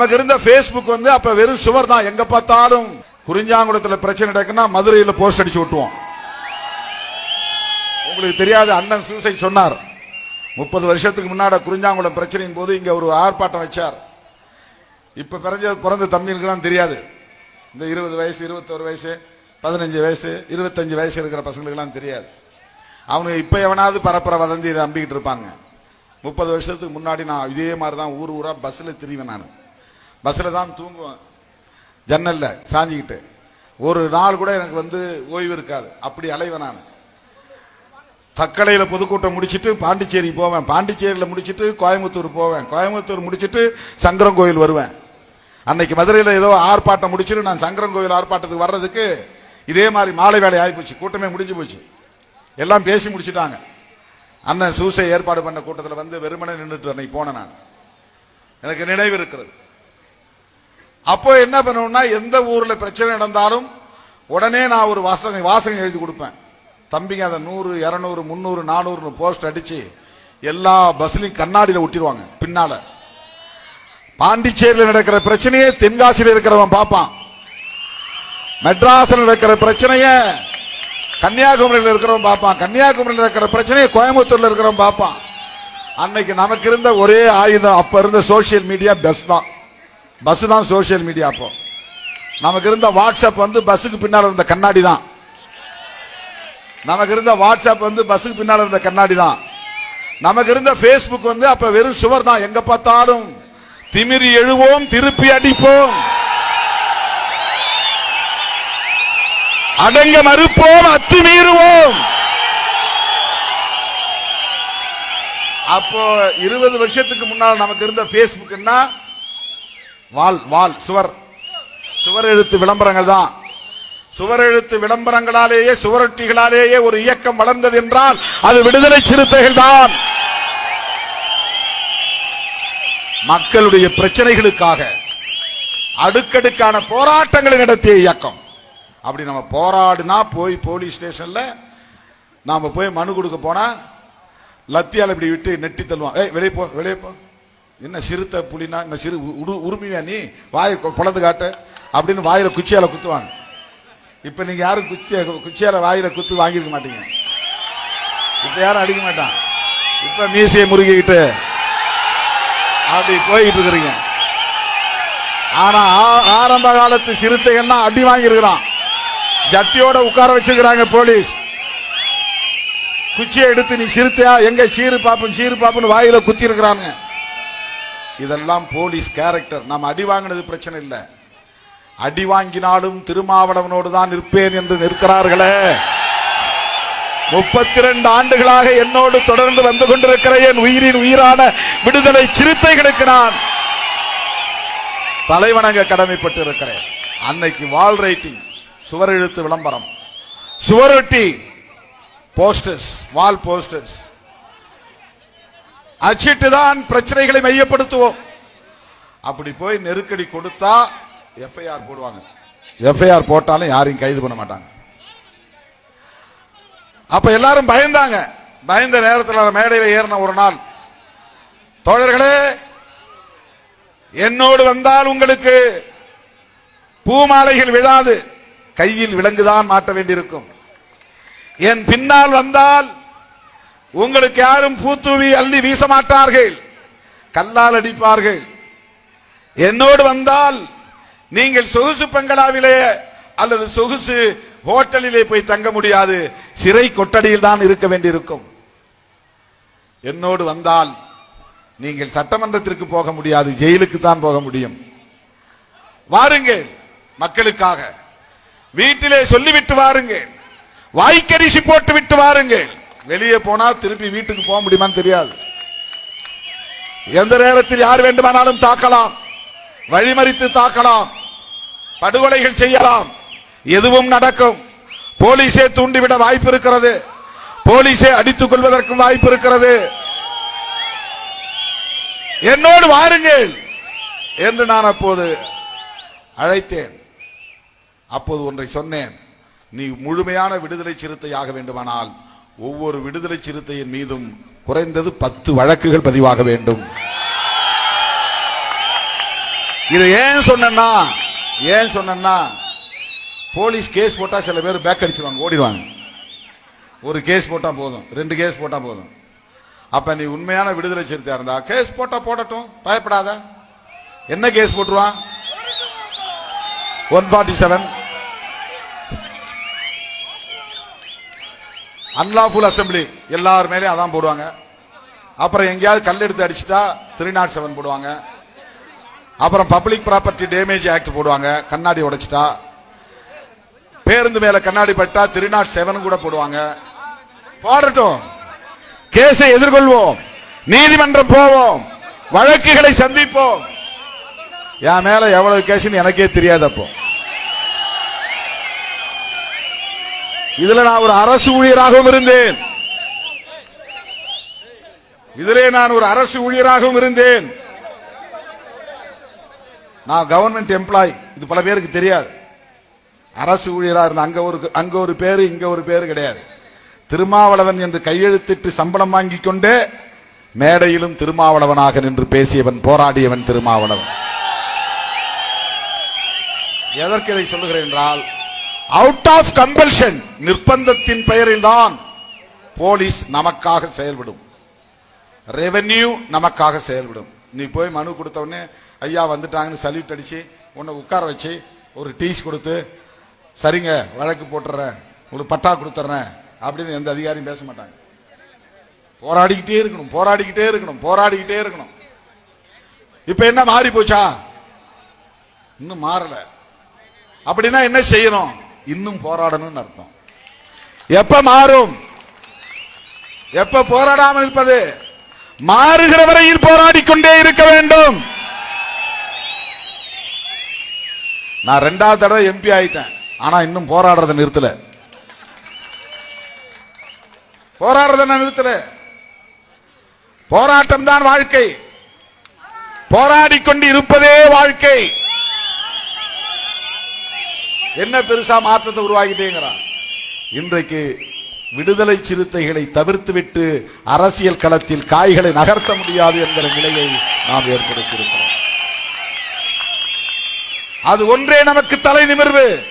நமக்கு இருந்த பேஸ்புக் வந்து அப்ப வெறும் சுவர் தான். எங்க பார்த்தாலும் குறிஞ்சாங்குளத்தில் பிரச்சனை நடக்குன்னா மதுரையில் போஸ்ட் அடிச்சு விட்டுவோம் உங்களுக்கு தெரியாது அண்ணன் சூசைட் சொன்னார். முப்பது வருஷத்துக்கு முன்னாடி குறிஞ்சாங்குளம் பிரச்சனையின் போது இங்க ஒரு ஆர்ப்பாட்டம் வச்சார். இப்ப பிறந்த பிறந்த தம்பிகளுக்கெல்லாம் தெரியாது. இந்த இருபது வயசு இருபத்தோரு வயசு பதினஞ்சு வயசு இருபத்தஞ்சு வயசு இருக்கிற பசங்களுக்கெல்லாம் தெரியாது. அவங்க இப்ப எவனாவது பரப்புற வதந்தி நம்பிக்கிட்டு இருப்பாங்க. முப்பது வருஷத்துக்கு முன்னாடி நான் இதே மாதிரி தான் ஊர் ஊரா பஸ்ஸில் திரிவேன் நான். பஸ்ஸில் தான் தூங்குவேன். ஜன்னலில் சாஞ்சிக்கிட்டு. ஒரு நாள் கூட எனக்கு வந்து ஓய்வு இருக்காது. அப்படி அலைவேன் நான். தக்கலையில் பொதுக்கூட்டம் முடிச்சுட்டு பாண்டிச்சேரி போவேன். பாண்டிச்சேரியில் முடிச்சுட்டு கோயம்புத்தூர் போவேன். கோயம்புத்தூர் முடிச்சிட்டு சங்கரன் கோயில் வருவேன். அன்னைக்கு மதுரையில் ஏதோ ஆர்ப்பாட்டம் முடிச்சிட்டு நான் சங்கரன் கோயில் ஆர்ப்பாட்டத்துக்கு வர்றதுக்கு இதே மாதிரி மாலை வேலை ஆகிப்போச்சு கூட்டமே முடிஞ்சு போச்சு. எல்லாம் பேசி முடிச்சுட்டாங்க. அண்ணன் சூசை ஏற்பாடு பண்ண கூட்டத்தில் வந்து வெறுமனே நின்றுட்டு அன்னைக்கு போனேன் நான். எனக்கு நினைவு இருக்கிறது. அப்போ என்ன பண்ணணும்னா எந்த ஊரில் பிரச்சனை நடந்தாலும் உடனே நான் ஒரு வாசகம் வாசகம் எழுதி கொடுப்பேன். தம்பிங்க அதை நூறு இரநூறு முந்நூறு நானூறுனு போஸ்ட் அடித்து எல்லா பஸ்லையும் கண்ணாடியில் ஒட்டிடுவாங்க பின்னால். பாண்டிச்சேரியில் நடக்கிற பிரச்சனையே தென்காசியில் இருக்கிறவன் பார்ப்பான். மெட்ராஸில் நடக்கிற பிரச்சனையை கன்னியாகுமரியில் இருக்கிறவன் பார்ப்பான். கன்னியாகுமரியில் இருக்கிற பிரச்சனையை கோயம்புத்தூரில் இருக்கிறவன் பார்ப்பான். அன்னைக்கு நமக்கு இருந்த ஒரே ஆயுதம் அப்போ இருந்த சோசியல் மீடியா பெஸ்ட் தான். பஸ் தான் சோசியல் மீடியா அப்போ. நமக்கு இருந்த வாட்ஸ்அப் வந்து பஸ்ஸுக்கு பின்னால் இருந்த கண்ணாடி தான். நமக்கு இருந்த வாட்ஸ்அப் வந்து பஸ்ஸுக்கு பின்னால் இருந்த கண்ணாடி தான். நமக்கு இருந்த ஃபேஸ்புக் வந்து அப்ப வெறும் சுவர் தான். எங்க பார்த்தாலும் திமிரி எழுவோம் திருப்பி அடிப்போம். அடங்க மறுப்போம் அத்துமீறுவோம். அப்போ இருபது வருஷத்துக்கு முன்னால் நமக்கு இருந்த பேஸ்புக்னா வால் வால் சுவர். சுவர் எழுத்து விளம்பரங்கள் தான். சுவர் எழுத்து விளம்பரங்களாலேயே சுவரொட்டிகளாலேயே ஒரு இயக்கம் வளர்ந்தது என்றால் அது விடுதலை சிறுத்தைகள் தான். மக்களுடைய பிரச்சனைகளுக்காக அடுக்கடுக்கான போராட்டங்களை நடத்திய இயக்கம். அப்படி நம்ம போராடினா போய் போலீஸ் ஸ்டேஷன்ல நாம போய் மனு கொடுக்க போனா லத்தியால் இப்படி விட்டு நெட்டி தள்ளுவான். ஏய் வெளியே போ வெளியே போ. என்ன சிறுத்தை புலினா? என்ன சிறு உரு உரிமையா நீ? வாயை கொ- காட்டு. அப்படின்னு வாயில் குச்சியால குத்துவாங்க. இப்போ நீங்கள் யாரும் குச்சிய குச்சியால வாயில் குத்து வாங்கியிருக்க மாட்டீங்க. இப்ப யாரும் அடிக்க மாட்டான். இப்போ மீசையை முருகிக்கிட்டு அப்படி போய்கிட்டு இருக்கிறீங்க. ஆனால் ஆ- ஆரம்ப காலத்து சிறுத்தைகள்னா அடி வாங்கியிருக்கிறான். ஜட்டியோட உட்கார வச்சிருக்கிறாங்க போலீஸ். குச்சியை எடுத்து நீ சிறுத்தையா? எங்க சீரு பாப்பன் சீரு பாப்புன்னு வாயில குத்தி இருக்கிறாங்க இதெல்லாம் போலீஸ் கேரக்டர். நாம் அடி வாங்கினது பிரச்சனை இல்லை. அடி வாங்கினாலும் திருமாவளவனோடு தான் நிற்பேன் என்று நிற்கிறார்களே. முப்பத்தி ரெண்டு ஆண்டுகளாக என்னோடு தொடர்ந்து வந்து கொண்டிருக்கிற என் உயிரின் உயிரான விடுதலை சிறுத்தைகளுக்கு நான் தலைவணங்க கடமைப்பட்டு இருக்கிறேன் அன்னைக்கு வால் ரைட்டிங் சுவர் எழுத்து விளம்பரம் சுவரொட்டி போஸ்டர்ஸ் வால் போஸ்டர்ஸ் அச்சிட்டு தான் பிரச்சனைகளை மையப்படுத்துவோம். அப்படி போய் நெருக்கடி கொடுத்தா எஃப்ஐஆர் போடுவாங்க. எஃப்ஐஆர் போட்டாலும் யாரையும் கைது பண்ண மாட்டாங்க. அப்ப எல்லாரும் பயந்தாங்க. பயந்த நேரத்தில் மேடையில் ஏறின ஒரு நாள். தோழர்களே என்னோடு வந்தால் உங்களுக்கு பூமாலைகள் விழாது. கையில் விலங்குதான் மாட்ட வேண்டியிருக்கும். என் பின்னால் வந்தால் உங்களுக்கு யாரும் பூத்தூவி அள்ளி வீச மாட்டார்கள். கல்லால் அடிப்பார்கள். என்னோடு வந்தால் நீங்கள் சொகுசு பங்களாவிலே அல்லது சொகுசு ஹோட்டலிலே போய் தங்க முடியாது. சிறை கொட்டடியில் தான் இருக்க வேண்டியிருக்கும். என்னோடு வந்தால் நீங்கள் சட்டமன்றத்திற்கு போக முடியாது. ஜெயிலுக்கு தான் போக முடியும். வாருங்கள் மக்களுக்காக. வீட்டிலே சொல்லிவிட்டு வாருங்கள். வாய்க்கரிசி போட்டு விட்டு வாருங்கள். வெளியே போனா திருப்பி வீட்டுக்கு போக முடியுமான்னு தெரியாது. எந்த நேரத்தில் யார் வேண்டுமானாலும் தாக்கலாம். வழிமறித்து தாக்கலாம். படுகொலைகள் செய்யலாம். எதுவும் நடக்கும். போலீஸே தூண்டிவிட வாய்ப்பு இருக்கிறது. போலீஸே அடித்துக் கொள்வதற்கும் வாய்ப்பு இருக்கிறது. என்னோடு வாருங்கள் என்று நான் அப்போது அழைத்தேன். அப்போது ஒன்றை சொன்னேன். நீ முழுமையான விடுதலை சிறுத்தையாக வேண்டுமானால் ஒவ்வொரு விடுதலை சிறுத்தையின் மீதும் குறைந்தது பத்து வழக்குகள் பதிவாக வேண்டும். இது ஏன் சொன்னேன்னா ஏன் சொன்னா போலீஸ் கேஸ் போட்டா சில பேர் பேக் அடிச்சிருவாங்க ஓடிடுவாங்க. ஒரு கேஸ் போட்டா போதும் ரெண்டு கேஸ் போட்டா போதும். அப்ப நீ உண்மையான விடுதலை சிறுத்தையா இருந்தா கேஸ் போட்டா போடட்டும் பயப்படாத. என்ன கேஸ் போட்டுருவான்? One forty seven unlawful assembly. எல்லார் மேலேயும் அதான் போடுவாங்க. அப்புறம் எங்கேயாவது கல் எடுத்து அடிச்சுட்டா த்ரீ நாட் செவன் போடுவாங்க. அப்புறம் பப்ளிக் ப்ராப்பர்ட்டி டேமேஜ் ஆக்ட் போடுவாங்க. கண்ணாடி உடைச்சிட்டா. பேருந்து மேல கண்ணாடி பட்டா த்ரீ நாட் செவன் கூட போடுவாங்க. போடட்டும். கேஸை எதிர்கொள்வோம். நீதிமன்றம் போவோம். வழக்குகளை சந்திப்போம். என் மேல எவ்வளவு கேஸ்னு எனக்கே தெரியாது அப்போ. இதுல நான் ஒரு அரசு ஊழியராகவும் இருந்தேன். இதிலே நான் ஒரு அரசு ஊழியராகவும் இருந்தேன். நான் கவர்மெண்ட் எம்ப்ளாய் இது பல பேருக்கு தெரியாது. அரசு ஊழியராக இருந்த அங்க ஒரு அங்க ஒரு பேரு இங்க ஒரு பேரு கிடையாது. திருமாவளவன் என்று கையெழுத்திட்டு சம்பளம் வாங்கிக் கொண்டே மேடையிலும் திருமாவளவனாக நின்று பேசியவன் போராடியவன் திருமாவளவன். எதற்கு இதை சொல்லுகிறேன் என்றால் அவுட் ஆஃப் கம்பல்ஷன் நிர்பந்தத்தின் பெயரில் தான் போலீஸ் நமக்காக செயல்படும். ரெவென்யூ நமக்காக செயல்படும். நீ போய் மனு கொடுத்தவொடனே ஐயா வந்துட்டாங்கன்னு சல்யூட் அடிச்சு உன்னை உட்கார வச்சு ஒரு டீஸ் கொடுத்து சரிங்க வழக்கு போட்டுறேன் உங்களுக்கு பட்டா கொடுத்துட்றேன் அப்படின்னு எந்த அதிகாரியும் பேச மாட்டாங்க. போராடிக்கிட்டே இருக்கணும் போராடிக்கிட்டே இருக்கணும் போராடிக்கிட்டே இருக்கணும். இப்ப என்ன மாறி போச்சா இன்னும் மாறல. அப்படின்னா என்ன செய்யணும்? இன்னும் போராடணும்னு அர்த்தம். எப்ப மாறும்? எப்ப போராடாமல் இருப்பது? மாறுகிற வரையில் போராடிக் கொண்டே இருக்க வேண்டும். நான் ரெண்டாவது தடவை எம்பி ஆயிட்டேன். ஆனா இன்னும் போராடுறத நிறுத்தல. போராடுறத நான் நிறுத்தல. போராட்டம் தான் வாழ்க்கை. போராடிக்கொண்டு இருப்பதே வாழ்க்கை. என்ன பெருசா மாற்றத்தை உருவாக்கிட்டேங்கிறான். இன்றைக்கு விடுதலை சிறுத்தைகளை தவிர்த்துவிட்டு அரசியல் களத்தில் காய்களை நகர்த்த முடியாது என்கிற நிலையை நாம் ஏற்படுத்தியிருக்கிறோம். அது ஒன்றே நமக்கு தலை நிமிர்வு.